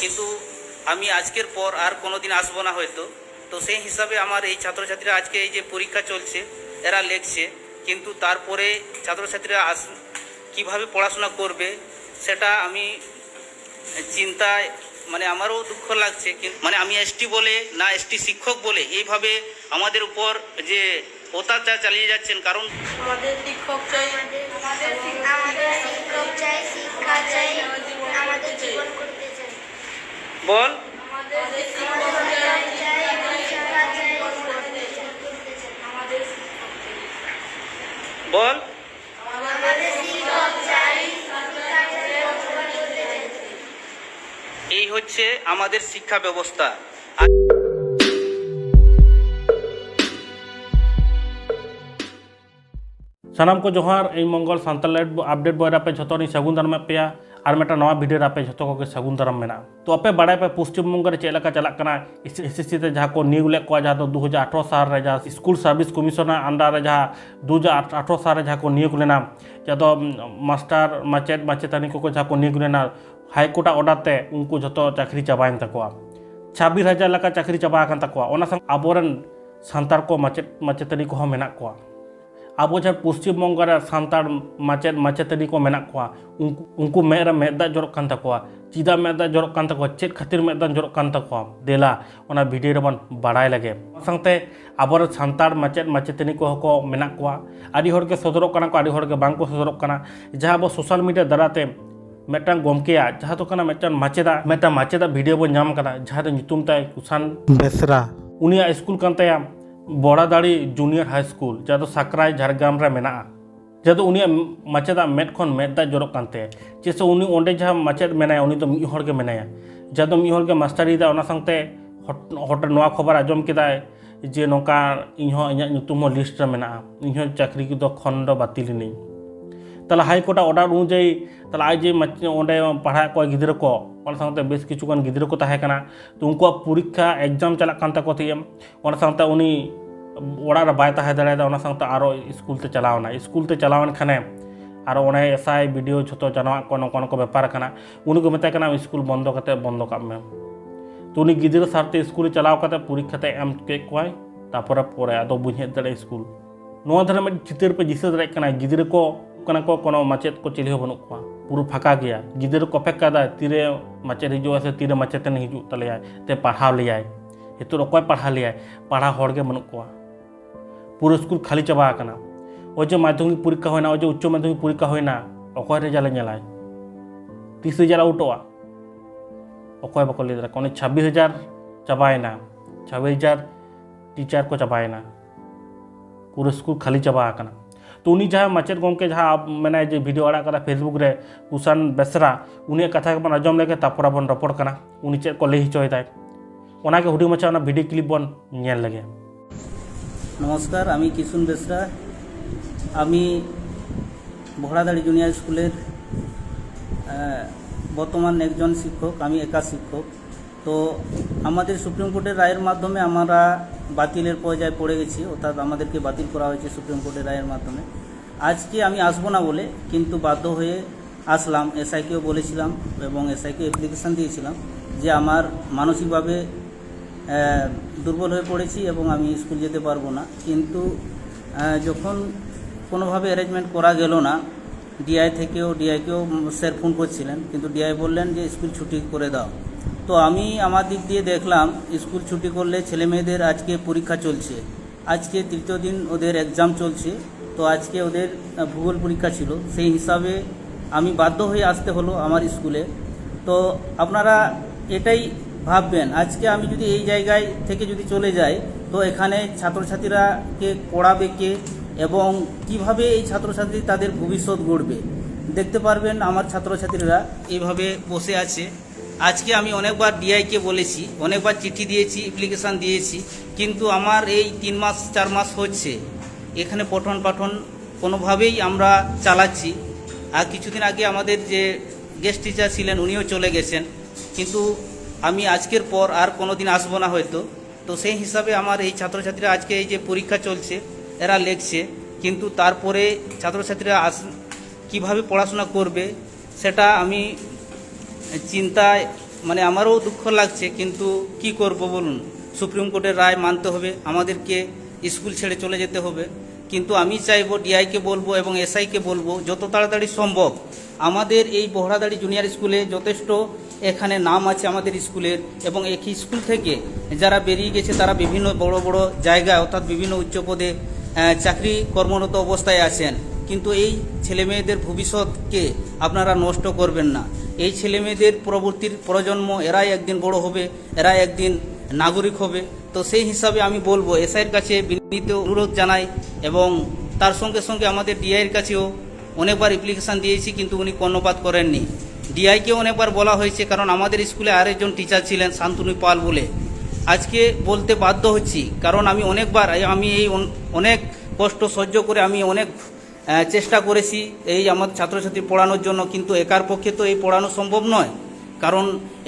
কিন্তু আমি আজকের পর আর কোনোদিন আসব না হয়তো। তো সেই হিসাবে আমার এই ছাত্রছাত্রীরা আজকে এই যে পরীক্ষা চলছে, এরা লেখছে, কিন্তু তারপরে ছাত্রছাত্রীরা আস, কীভাবে পড়াশোনা করবে, সেটা আমি চিন্তায় মানে আমারও দুঃখ লাগছে মানে আমি এসটি বলে না এসটি শিক্ষক বলে এইভাবে আমাদের উপর যে অত্যাচার চালিয়ে যাচ্ছেন, কারণ আমাদের শিক্ষক আমাদের বল আমাদের শিক্ষক চাই শিক্ষা চাই করতে চাই এই হচ্ছে আমাদের শিক্ষা ব্যবস্থা ᱥᱟᱱᱟᱢ ᱠᱚ ᱡᱚᱦᱟᱨ ᱤᱧ ᱢᱚᱝᱜᱚᱞ ᱥᱟᱱᱛᱟᱲ ᱟᱯᱰᱮᱴ ᱵᱚᱭ ᱨᱟᱯᱮ ᱡᱷᱚᱛᱚ ᱨᱤᱧ ᱥᱟᱹᱜᱩᱱ ᱫᱟᱨᱟᱢᱮᱫ ᱯᱮᱭᱟ और मेटा नवा भिडियो आप जो को सगुन दाराम तो पे बड़ा पे पश्चिम बंगे चलना चलना एस एस सी को नियुग लेक दो हज़ार अठारह साल स्कूल सार्विस कमिशन अंडार दो हज़ार अठारह साल को नियोग लेना जो मास्टर माचेद माचेतानी को नियुग लेना हाईकोर्ट ऑर्डरते उनको जो चाकरी चाबाइन छब्बीस हज़ार चाकरी चाबा अब सानतार को माचेद माचेतानी को अब जो पश्चिम बंगाल सानतार माचेद माचेतरी को मेना उनको मेरे मेदा मेद चिदा मेदा जरकान चेक खातिर मेदा जरकान देला भिडियो रेबन बाड़ा लगे संगते अब सानतार माचेद माचेतनी को मेना के सदरकना को बांको जहाँ अब सोशल मीडिया द्वारा मेटा गमके जहाँ तो माचेदा मेटा माचेदा भिडियो बोन जहाँ कुसान बेसरा उन school Baradari junior high school जहाँ सकर झारग्राम जहाँ उन माचेद मेद खन मेद दा ज़ोर कानते जैसे उनके जहाँ माचेद मेना उनके मेना जहाँ मिहे मास्टर संगते हटे खबर आज के जे नौका इन लिस्ट इन चाकरी की खंड बिली तला हाईकोर्ट ऑर्डर अनुजाई तला आज पढ़ा को गिद्र को साथ बेस किचुगान गिद्र को तो उनको परीक्षा एग्ज़ाम चलते उन ᱵᱟᱭ ᱛᱟᱦᱮᱸ ᱫᱟᱲᱮᱭᱟᱫᱟ ᱚᱱᱟ ᱥᱟᱶᱛᱮ ᱟᱨᱚ ᱥᱠᱩᱞ ᱛᱮ ᱪᱟᱞᱟᱣᱱᱟ ᱥᱠᱩᱞ ᱛᱮ ᱪᱟᱞᱟᱣᱮᱱ ᱠᱷᱟᱱᱮ ᱟᱨᱚ ᱚᱱᱮ ᱮᱥᱟᱭ ᱵᱤᱰᱤᱭᱳ ᱡᱷᱚᱛᱚ ᱡᱟᱱᱣᱟᱜ ᱠᱚ ᱱᱚᱝᱠᱟ ᱱᱚᱝᱠᱟ ᱵᱮᱯᱟᱨ ᱠᱟᱱᱟ ᱩᱱᱤ ᱠᱚ ᱢᱮᱛᱟᱭ ᱠᱟᱱᱟ ᱥᱠᱩᱞ ᱵᱚᱱᱫᱚ ᱠᱟᱛᱮ ᱵᱚᱱᱫᱚ ᱠᱟᱜ ᱢᱮ ᱛᱚ ᱩᱱᱤ ᱜᱤᱫᱽᱨᱟᱹ ᱥᱟᱨᱛᱮ ᱥᱠᱩᱞ ᱪᱟᱞᱟᱣ ᱠᱟᱛᱮ ᱯᱚᱨᱤᱠᱠᱷᱟ ᱛᱮ ᱮᱢ ᱠᱮᱫ ᱠᱚᱣᱟᱭ ᱛᱟᱨᱯᱚᱨᱮ ᱯᱚᱨᱮ ᱟᱫᱚ ᱵᱟᱹᱧ ᱦᱮᱡ ᱫᱟᱲᱮᱭᱟᱜᱼᱟ ᱥᱠᱩᱞ ᱱᱚᱣᱟ ᱫᱷᱟᱨᱮ ᱢᱤᱫ ᱪᱤᱛᱟᱹᱨ ᱯᱮ ᱫᱤᱥᱟᱹ ᱫᱟᱲᱮᱭᱟᱜ ᱠᱟᱱᱟ ᱜᱤᱫᱽᱨᱟᱹ ᱠᱚ ᱠᱟᱱᱟ ᱠᱚ ᱠᱳᱱᱳ ᱢᱟᱪᱮᱫ ᱠᱚ ᱪᱤᱞᱤ ᱦᱚᱸ ᱵᱟᱹᱱᱩᱜ ᱠᱚᱣᱟ ᱯᱩᱨᱟᱹ ᱯᱷᱟᱸᱠᱟ ᱜᱮᱭᱟ ᱜᱤᱫᱽᱨᱟᱹ ᱠᱚ ᱯᱮᱠ ᱠᱟᱫᱟ ᱛᱤᱨᱮ ᱢᱟᱪᱮᱫ ᱦᱤᱡᱩᱜᱼᱟ ᱥᱮ ᱛᱤᱨᱮ ᱢᱟᱪᱮᱛᱟᱱᱤ ᱦᱤᱡᱩᱜ ᱛᱟᱞᱮᱭᱟᱭ ᱛᱮ ᱯᱟᱲᱦᱟᱣ ᱞᱮᱭᱟᱭ ᱱᱤᱛᱚᱜ ᱚᱠᱚᱭ ᱯᱟᱲᱦᱟᱣ ᱞᱮᱭᱟᱭ ᱯᱟᱲᱦᱟᱣ ᱦᱚᱲ ᱜᱮ ᱵᱟᱹᱱᱩᱜ ᱠᱚᱣᱟ পুরো স্কুল খালি ᱪᱟᱵᱟ ᱟᱠᱟᱱᱟ ᱚᱡᱮ ᱢᱟᱫᱽᱫᱷᱚᱢᱤᱠ ᱯᱚᱨᱤᱠᱠᱷᱟ ᱦᱩᱭᱱᱟ ᱚᱡᱮ ᱩᱪᱪᱚ ᱢᱟᱫᱽᱫᱷᱚᱢᱤᱠ ᱯᱚᱨᱤᱠᱠᱷᱟ ᱦᱩᱭᱱᱟ ᱚᱠᱚᱭ ᱨᱮᱡᱟᱞᱮ ᱧᱮᱞᱟᱭ ᱛᱤᱥ ᱨᱮᱡᱟᱞ ᱟᱣᱩᱴᱚᱜᱼᱟ ᱚᱠᱚᱭ ᱵᱟᱠᱚ ᱞᱟᱹᱭ ᱫᱟᱲᱮᱭᱟᱜ ᱠᱟᱱᱟ ᱚᱱᱮ ᱪᱷᱟᱵᱵᱤᱥ ᱦᱟᱡᱟᱨ ᱪᱟᱵᱟᱭᱮᱱᱟ छब्बीस हज़ार टीचर को चबाएना पूरा स्कूल खाली चबा करना तो उन्हीं जहाँ मचेर गोम के जहाँ आप मैंने जो भिडियो आड़ा करा फेसबुक रे कुसान बेसरा उन्हें कथा बन आज़म लेके तापर बन रपड़ करना उन्हीं चेक को ले हिचोदाय के हुडी मचा भिडियो क्लिप बन लगे নমস্কার, আমি কিশুন বেসরা। আমি ভোড়াদাড়ি জুনিয়র স্কুলের বর্তমান একজন শিক্ষক, আমি একা শিক্ষক। তো আমাদের সুপ্রিম কোর্টের রায়ের মাধ্যমে আমরা বাতিলের পর্যায়ে পড়ে গেছি, অর্থাৎ আমাদেরকে বাতিল করা হয়েছে সুপ্রিম কোর্টের রায়ের মাধ্যমে। আজকে আমি আসব না বলে, কিন্তু বাধ্য হয়ে আসলাম এসআইকেও বলেছিলাম এবং এসআইকে অ্যাপ্লিকেশান দিয়েছিলাম যে আমার মানসিকভাবে দুর্বল হয়ে পড়েছি এবং আমি স্কুল যেতে পারব না। কিন্তু যখন কোনোভাবে অ্যারেঞ্জমেন্ট করা গেল না ডিআই থেকেও ডিআইকেও স্যার ফোন করছিলেন, কিন্তু ডিআই বললেন যে স্কুল ছুটি করে দাও। তো আমি আমার দিক দিয়ে দেখলাম, স্কুল ছুটি করলে ছেলে মেয়েদের আজকে পরীক্ষা চলছে। আজকে তৃতীয় দিন ওদের এক্সাম চলছে, তো আজকে ওদের ভূগোল পরীক্ষা ছিল। সেই হিসাবে আমি বাধ্য হয়ে আসতে হলো আমার স্কুলে। তো আপনারা এটাই ভাববেন, আজকে আমি যদি এই জায়গায় থেকে যদি চলে যাই, তো এখানে ছাত্রছাত্রীরা কে পড়াবে কে এবং কীভাবে এই ছাত্রছাত্রী তাদের ভবিষ্যৎ গড়বে? দেখতে পারবেন আমার ছাত্রছাত্রীরা এইভাবে বসে আছে। আজকে আমি অনেকবার ডিআইকে বলেছি, অনেকবার চিঠি দিয়েছি অ্যাপ্লিকেশান দিয়েছি, কিন্তু আমার এই তিন মাস, চার মাস হচ্ছে। এখানে পঠন পাঠন কোনোভাবেই আমরা চালাচ্ছি। আর কিছুদিন আগে আমাদের যে গেস্ট টিচার ছিলেন, উনিও চলে গেছেন। কিন্তু আমি আজকের পর আর কোনো দিন আসব না হয়তো। তো সেই হিসাবে আমার এই ছাত্রছাত্রীরা আজকে এই যে পরীক্ষা চলছে, এরা লেখছে, কিন্তু তারপরে ছাত্রছাত্রীরা আস, কীভাবে পড়াশোনা করবে, সেটা আমি চিন্তায় মানে আমারও দুঃখ লাগছে, কিন্তু কি করব বলুন? সুপ্রিম কোর্টের রায় মানতে হবে, আমাদেরকে স্কুল ছেড়ে চলে যেতে হবে। কিন্তু আমি চাইব ডিআইকে বলব এবং এসআইকে বলব, যত তাড়াতাড়ি সম্ভব। আমাদের এই বহরাদাড়ি জুনিয়র স্কুলে যথেষ্ট এখানে নাম আছে আমাদের স্কুলের এবং এই স্কুল থেকে যারা বেরিয়ে গেছে তারা বিভিন্ন বড় বড় জায়গায় অর্থাৎ বিভিন্ন উচ্চ পদে চাকরি কর্মরত অবস্থায় আছেন। কিন্তু এই ছেলেমেয়েদের ভবিষ্যৎকে আপনারা নষ্ট করবেন না। এই ছেলেমেয়েদের পরবর্তীর প্রজন্ম এরাই একদিন বড় হবে, এরাই একদিন নাগরিক হবে। তো সেই হিসাবে আমি বলব, এসআইয়ের কাছে বিনীত অনুরোধ জানাই এবং তার সঙ্গে সঙ্গে আমাদের ডিআইয়ের কাছেও অনেকবার অ্যাপ্লিকেশান দিয়েছি, কিন্তু উনি কর্ণপাত করেননি। ডিআইকে অনেকবার বলা হয়েছে, কারণ আমাদের স্কুলে আরেকজন টিচার ছিলেন, শান্তনু পাল বলে। আজকে বলতে বাধ্য হচ্ছি, কারণ আমি অনেকবার, আমি এই অনেক কষ্ট সহ্য করে আমি অনেক চেষ্টা করেছি এই আমার ছাত্রছাত্রী পড়ানোর জন্য, কিন্তু একার পক্ষে তো এই পড়ানো সম্ভব নয়। কারণ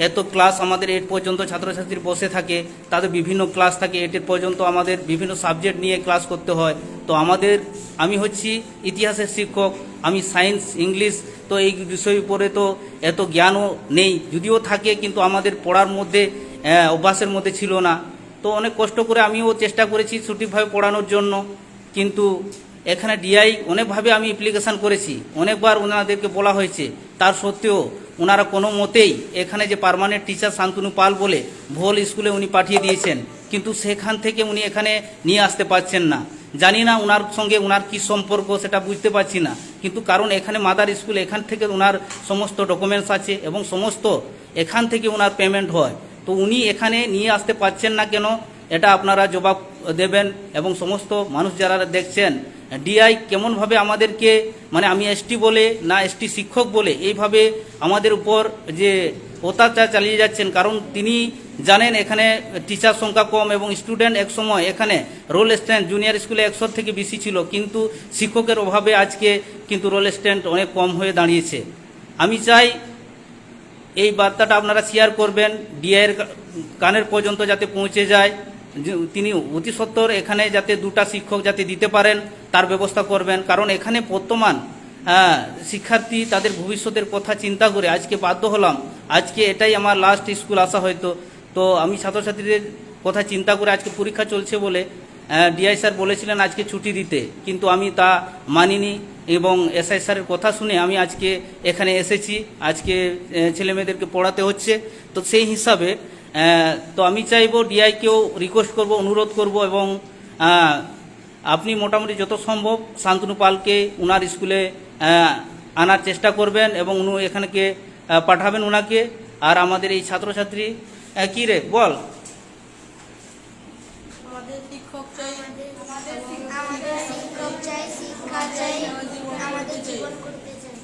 এত ক্লাস আমাদের এইট পর্যন্ত ছাত্রছাত্রী বসে থাকে, তাদের বিভিন্ন ক্লাস থাকে এইটের পর্যন্ত আমাদের বিভিন্ন সাবজেক্ট নিয়ে ক্লাস করতে হয়। তো আমাদের, আমি হচ্ছি ইতিহাসের শিক্ষক, আমি সায়েন্স ইংলিশ তো এই বিষয়ের উপরে তো এত জ্ঞানও নেই। যদিও থাকে, কিন্তু আমাদের পড়ার মধ্যে অভ্যাসের মধ্যে ছিল না। তো অনেক কষ্ট করে আমিও চেষ্টা করেছি সঠিকভাবে পড়ানোর জন্য। কিন্তু এখানে ডিআই অনেকভাবে আমি অ্যাপ্লিকেশান করেছি। অনেকবার ওনাদেরকে বলা হয়েছে। তার সত্ত্বেও ওনারা কোনো মতেই এখানে যে পার্মানেন্ট টিচার শান্তনু পাল বলে ভোল স্কুলে উনি পাঠিয়ে দিয়েছেন, কিন্তু সেখান থেকে উনি এখানে নিয়ে আসতে পারছেন না। জানি না ওনার সঙ্গে ওনার কি সম্পর্ক, সেটা বুঝতে পারছি না। কিন্তু কারণ এখানে মাদার স্কুল, এখান থেকে ওনার সমস্ত ডকুমেন্টস আছে এবং সমস্ত এখান থেকে ওনার পেমেন্ট হয়। তো উনি এখানে নিয়ে আসতে পারছেন না কেন, এটা আপনারা জবাব দেবেন এবং সমস্ত মানুষ যারা দেখছেন ডিআই কেমনভাবে আমাদেরকে মানে আমি এসটি বলে না এসটি শিক্ষক বলে, এইভাবে আমাদের উপর যে অত্যাচার চালিয়ে যাচ্ছেন, কারণ তিনি জানেন এখানে টিচার সংখ্যা কম এবং স্টুডেন্ট এক সময় এখানে রোল স্ট্যান্ড জুনিয়র স্কুলে একশোর থেকে বেশি ছিল, কিন্তু শিক্ষকের অভাবে আজকে কিন্তু রোল স্ট্যান্ড অনেক কম হয়ে দাঁড়িয়েছে। আমি চাই এই বার্তাটা আপনারা শেয়ার করবেন ডিআইয়ের কানের পর্যন্ত যাতে পৌঁছে যায়। তিনি অতি সত্বর এখানে যাতে দুটা শিক্ষক যাতে দিতে পারেন তার ব্যবস্থা করবেন। কারণ এখানে বর্তমান আহ, শিক্ষার্থী তাদের ভবিষ্যতের কথা চিন্তা করে আজকে বাধ্য হলাম। আজকে এটাই আমার লাস্ট স্কুল আসা হয়তো। তো আমি ছাত্রছাত্রীদের কথা চিন্তা করে আজকে পরীক্ষা চলছে বলে ডিআই স্যার বলেছিলেন আজকে ছুটি দিতে। কিন্তু আমি তা মানিনি এবং এসআই স্যারের কথা শুনে আমি আজকে এখানে এসেছি। আজকে ছেলে মেয়েদেরকে পড়াতে হচ্ছে। তো সেই হিসাবে তো আমি চাইব ডিআইকেও রিকোয়েস্ট করব অনুরোধ করব এবং আপনি মোটামুটি যত সম্ভব শান্তনু পালকে উনার স্কুলে আনার চেষ্টা করবেন এবং উনি এখানকে পাঠাবেন ওনাকে আর আমাদের এই ছাত্রছাত্রী কি রে বল। আমাদের শিক্ষক চাই আমাদের আমাদের শিক্ষক চাই শিক্ষা চাই আমাদের জীবন করতে চাই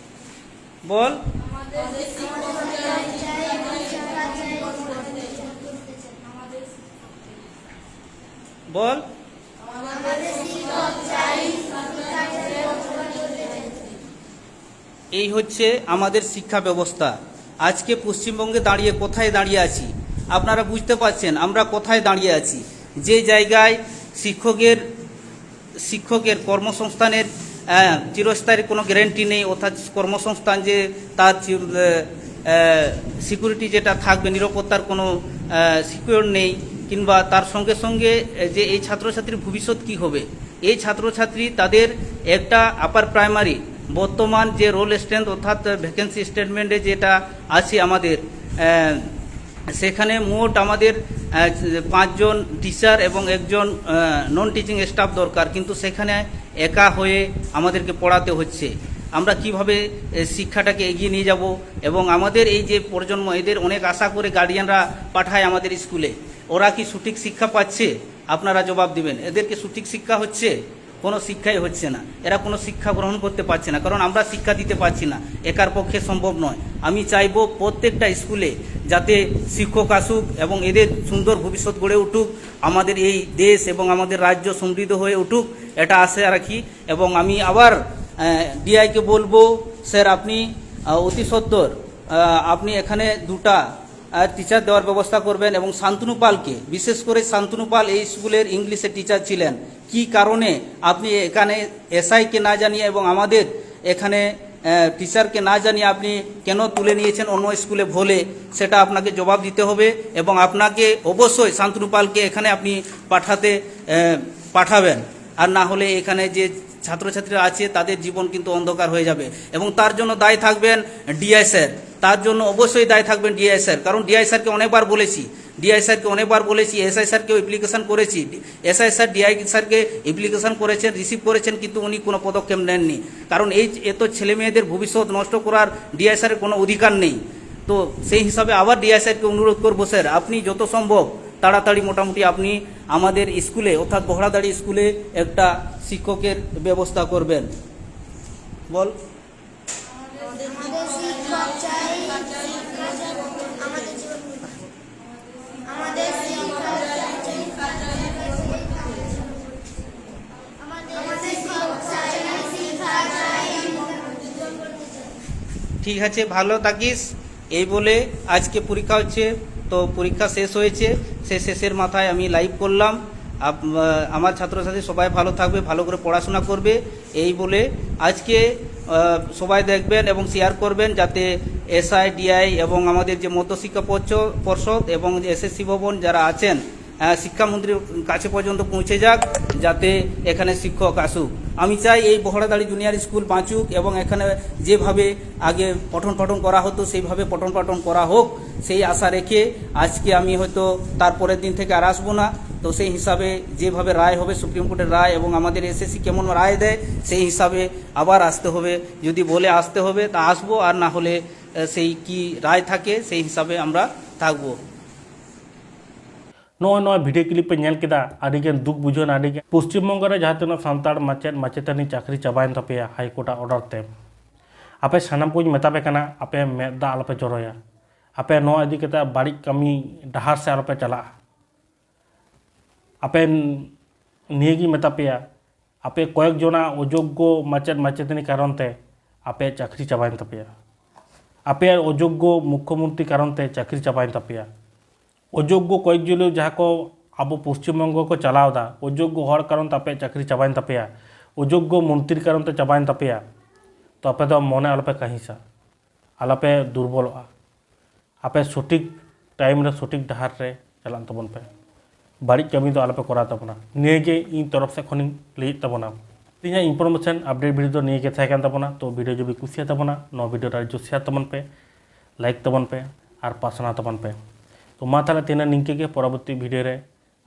বল আমাদের শিক্ষক চাই শিক্ষা চাই বল। এই হচ্ছে আমাদের শিক্ষা ব্যবস্থা। আজকে পশ্চিমবঙ্গে দাঁড়িয়ে কোথায় দাঁড়িয়ে আছি? আপনারা বুঝতে পারছেন, আমরা কোথায় দাঁড়িয়ে আছি? যে জায়গায় শিক্ষকের শিক্ষকের কর্মসংস্থানের চিরস্থায়ী কোনো গ্যারেন্টি নেই, অর্থাৎ কর্মসংস্থান যে তার সিকিউরিটি যেটা থাকবে, নিরাপত্তার কোনো সিকিউর নেই কিংবা তার সঙ্গে সঙ্গে যে এই ছাত্রছাত্রীর ভবিষ্যৎ কি হবে? এই ছাত্রছাত্রী তাদের একটা আপার প্রাইমারি বর্তমান যে রোল স্ট্রেন্থ অর্থাৎ ভ্যাকেন্সি স্টেটমেন্টে যেটা আছে আমাদের সেখানে মোট আমাদের পাঁচজন টিচার এবং একজন নন টিচিং স্টাফ দরকার। কিন্তু সেখানে একা হয়ে আমাদেরকে পড়াতে হচ্ছে। আমরা কীভাবে শিক্ষাটাকে এগিয়ে নিয়ে যাব? এবং আমাদের এই যে প্রজন্ম, এদের অনেক আশা করে গার্ডিয়ানরা পাঠায় আমাদের স্কুলে। ওরা কি সঠিক শিক্ষা পাচ্ছে? আপনারা জবাব দিবেন। এদেরকে সঠিক শিক্ষা হচ্ছে কোনো শিক্ষাই হচ্ছে না। এরা কোনো শিক্ষা গ্রহণ করতে পারছে না কারণ আমরা শিক্ষা দিতে পারছি না। একার পক্ষে সম্ভব নয়। আমি চাইব প্রত্যেকটা স্কুলে যাতে শিক্ষক আসুক এবং এদের সুন্দর ভবিষ্যৎ গড়ে উঠুক আমাদের এই দেশ এবং আমাদের রাজ্য সমৃদ্ধ হয়ে উঠুক এটা আশা রাখি। এবং আমি আবার ডিআইকে বলব স্যার আপনি অতি সত্বর আহ, আপনি এখানে দুটা টিচার দেওয়ার ব্যবস্থা করবেন এবং শান্তনু পালকে, বিশেষ করে শান্তনু পাল এই স্কুলের ইংলিশের টিচার ছিলেন। কি কারণে আপনি এখানে এসআইকে না জানিয়ে এবং আমাদের এখানে টিচারকে না জানিয়ে আপনি কেন তুলে নিয়েছেন অন্য স্কুলে ভোলে, সেটা আপনাকে জবাব দিতে হবে এবং আপনাকে অবশ্যই শান্তনু পালকে এখানে আপনি পাঠাতে পাঠাবেন। আর না হলে এখানে যে ছাত্রছাত্রীরা আছে, তাদের জীবন কিন্তু অন্ধকার হয়ে যাবে। এবং তার জন্য দায়ী থাকবেন ডিআই স্যার। তার জন্য অবশ্যই দায়ী থাকবেন ডিআই স্যার। কারণ ডিআই স্যারকে অনেকবার বলেছি, ডিআই স্যারকে অনেকবার বলেছি, এসআই স্যারকেও অ্যাপ্লিকেশন করেছি। এসআই স্যার, ডিআই স্যারকে অ্যাপ্লিকেশন করেছেন রিসিভ করেছেন, কিন্তু উনি কোনো পদক্ষেপ নেননি। কারণ এই এত ছেলে মেয়েদের ভবিষ্যৎ নষ্ট করার ডিআই স্যারের কোনো অধিকার নেই। তো সেই হিসাবে আবার ডিআই স্যারকে অনুরোধ করব স্যার, আপনি যত সম্ভব তাড়াতাড়ি মোটামুটি আপনি আমাদের স্কুলে, অর্থাৎ বহড়াদাড়ি স্কুলে একটা শিক্ষকের ব্যবস্থা করবেন। বল। ঠিক আছে, ভালো থাকিস। এই বলে আজকে পরীক্ষা হচ্ছে তো পরীক্ষা শেষ হয়েছে, সে শেষের মাথায় আমি লাইভ করলাম। আমার ছাত্রছাত্রী সবাই ভালো থাকবে, ভালো করে পড়াশোনা করবে, এই বলে আজকে সবাই দেখবেন এবং শেয়ার করবেন যাতে এসআই, ডিআই এবং আমাদের যে মধ্যশিক্ষা পর্ষ- পর্ষদ এবং এসএসসি ভবন যারা আছেন শিক্ষামন্ত্রীর কাছে পর্যন্ত পৌঁছে যাক, যাতে এখানে শিক্ষক আসুক। আমি চাই এই বহড়াদাড়ি জুনিয়র স্কুল বাঁচুক এবং এখানে যেভাবে আগে পঠন পাঠন করা হতো, সেইভাবে পঠন পাঠন করা হোক। সেই আশা রেখে আজকে আমি হয়তো তারপরের দিন থেকে আর আসব না। তো সেই হিসাবে যেভাবে রায় হবে, সুপ্রিম কোর্টের রায় এবং আমাদের এসএসসি কেমন রায় দেয়, সেই হিসাবে আবার আসতে হবে। যদি বলে আসতে হবে, তা আসব, আর না হলে সেই কি রায় থাকে, সেই হিসাবে আমরা থাকব। নয় নয় ভিডিও ক্লিপে নেল কেদা আগে দুঃখ বুঝুন আগে পশ্চিমবঙ্গের যাতে তিন সান্তাড় মাচেদ মাচেতানি চাকরি চাবায়েন তাপে হাইকোর্টের অর্ডারতে আপে সানাম কোজ মেতাপে কানা, আপে মেদ দা আলপে জড়োয়া। आपे इदीकते बड़ी कमी डहार से आरोपे चला आपे नियेगी मतापे आपे कैक जना अजोग्य माचेद माचेदनी कारण ते आपे चाकरी चाबाइन तापे आपे अजोग्य मुख्यमंत्री कारण ते चाकरी चाबाइन तापे अजोग्य कैक ज़िले जहाँ को अब पश्चिम बंग को चलावदा अजोग्य हर कारण तापे चाकरी चाबाइन तापे अजोग्य मंत्री कारण ते चाबाइन तापे तो आपे दो मने आलोपे कहिसा आलपे दुर्बल आ ᱟᱯᱮ ᱥᱚᱴᱷᱤᱠ ᱴᱟᱭᱤᱢ ᱨᱮ ᱥᱚᱴᱷᱤᱠ ᱰᱟᱦᱟᱨ ᱨᱮ ᱪᱟᱞᱟᱜ ᱛᱟᱵᱚᱱ ᱯᱮ ᱵᱟᱹᱲᱤᱡ ᱠᱟᱹᱢᱤ ᱫᱚ ᱟᱞᱚᱯᱮ ᱠᱚᱨᱟᱣ ᱛᱟᱵᱚᱱᱟ ᱱᱤᱭᱟᱹᱜᱮ ᱤᱧ ᱛᱚᱨᱚᱯ ᱥᱮᱫ ᱠᱷᱚᱱᱤᱧ भिडियो तो तबना तो भिडियो तो तो तो जो भी कुछ ना भिडियो जो शेयर तबन पे लाइक तबन पे और पासना तबन पे तो मा ताले तेना निंके परवर्ती भिडियो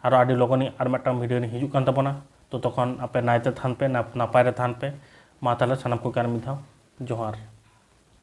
और आड़ी लगनी और मिट्टा भिडियो ने हिजू कान तबना तो तखन आपे नायते थान पे ना नापाय रे थान मा ताले सनाम को कान जोहार।